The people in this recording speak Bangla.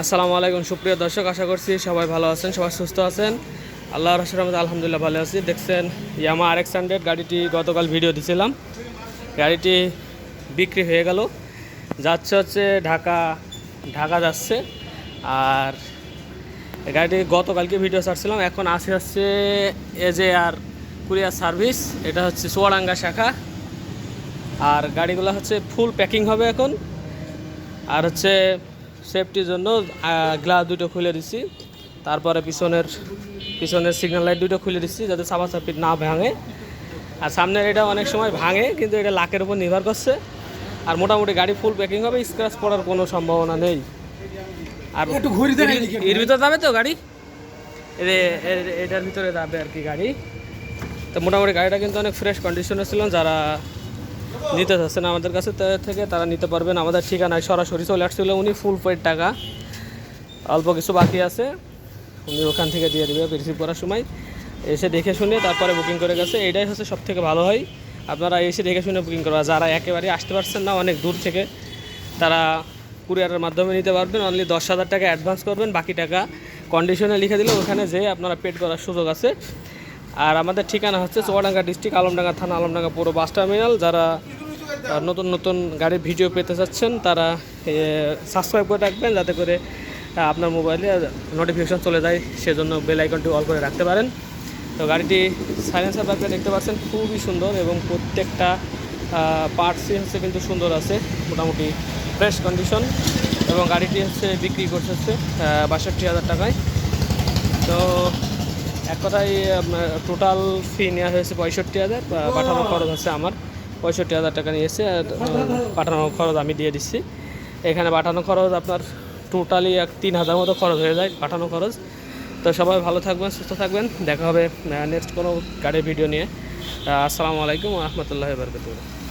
আসসালামু আলাইকুম, সুপ্রিয় দর্শক, আশা করছি সবাই ভালো আছেন, সবাই সুস্থ আছেন। আল্লাহর রহমতে আলহামদুলিল্লাহ ভালো আছি। দেখছেন ইয়ামা আর হান্ড্রেড গাড়িটি গতকাল ভিডিও দিছিলাম। গাড়িটি বিক্রি হয়ে গেল। যাচ্ছে হচ্ছে ঢাকা ঢাকা যাচ্ছে। আর গাড়িটি গতকালকে ভিডিও ছাড়ছিলাম। এখন আসে হচ্ছে এজে আর কুরিয়ার সার্ভিস। এটা হচ্ছে চুয়াডাঙ্গা শাখা। আর গাড়িগুলো হচ্ছে ফুল প্যাকিং হবে এখন। আর হচ্ছে সেফটির জন্য গ্লাস দুটো খুলে দিচ্ছি তারপরে পিছনের পিছনের সিগন্যাল লাইট দুটো খুলে দিচ্ছি যাতে চাপা চাপি না ভাঙে। আর সামনের এটা অনেক সময় ভাঙে কিন্তু এটা লাকের উপর নির্ভর করছে। আর মোটামুটি গাড়ি ফুল প্যাকিং হবে স্ক্র্যাচ পড়ার কোনো সম্ভাবনা নেই। আর একটু ঘুরি এর-। ভিতরে যাবে তো গাড়ি? এটার ভিতরে যাবে আর কি গাড়ি। তো মোটামুটি গাড়িটা কিন্তু অনেক ফ্রেশ কন্ডিশনে ছিল যারা নিতে চাচ্ছেন আমাদের কাছে থেকে তারা নিতে পারবেন। আমাদের ঠিকানায় সরাসরি চলে আসছিল উনি, ফুল পেড টাকা অল্প কিছু বাকি আছে। উনি ওখান থেকে দিয়ে দেবে রিসিভ করার সময়। এসে দেখে শুনে তারপরে বুকিং করে গেছে। এটাই হচ্ছে সব থেকে ভালো হয়। আপনারা এসে দেখে শুনে বুকিং করবা। যারা একেবারে আসতে পারছেন না, অনেক দূর থেকে, তারা কুরিয়ারের মাধ্যমে নিতে পারবেন। অনলি দশ হাজার টাকা অ্যাডভান্স করবেন, বাকি টাকা কন্ডিশনে লিখে দিলে ওখানে যেয়ে আপনারা পেড করার সুযোগ আছে। আর আমাদের ঠিকানা হচ্ছে চুয়াডাঙ্গা ডিস্ট্রিক্ট আলমডাঙ্গা থানা, আলমডাঙ্গা পুরো বাস টার্মিনাল যারা নতুন নতুন গাড়ির ভিডিও পেতে চাচ্ছেন তারা সাবস্ক্রাইব করে রাখবেন যাতে করে আপনার মোবাইলে নোটিফিকেশন চলে যায় সেজন্য বেল আইকনটি অল করে রাখতে পারেন। তো গাড়িটি সাইলেন্সার ব্যাপারে দেখতে পাচ্ছেন খুবই সুন্দর এবং প্রত্যেকটা পার্টসই হচ্ছে কিন্তু সুন্দর আছে মোটামুটি ফ্রেশ কন্ডিশন এবং গাড়িটি হচ্ছে বিক্রি করছে হচ্ছে বাষট্টি হাজার টাকায়। তো এক কথায় টোটাল ফি নেওয়া হয়েছে পঁয়ষট্টি হাজার পাঠানোর খরচ আছে আমার। পঁয়ষট্টি হাজার টাকা নিয়েছে আর পাঠানোর খরচ আমি দিয়ে দিচ্ছি। এখানে পাঠানো খরচ আপনার টোটালি এক তিন হাজার মতো খরচ হয়ে যায় পাঠানো খরচ। তো সবাই ভালো থাকবেন, সুস্থ থাকবেন। দেখা হবে নেক্সট কোনো গাড়ির ভিডিও নিয়ে। আসসালামু আলাইকুম রহমতুল্লাহ বরকতুল্লাহ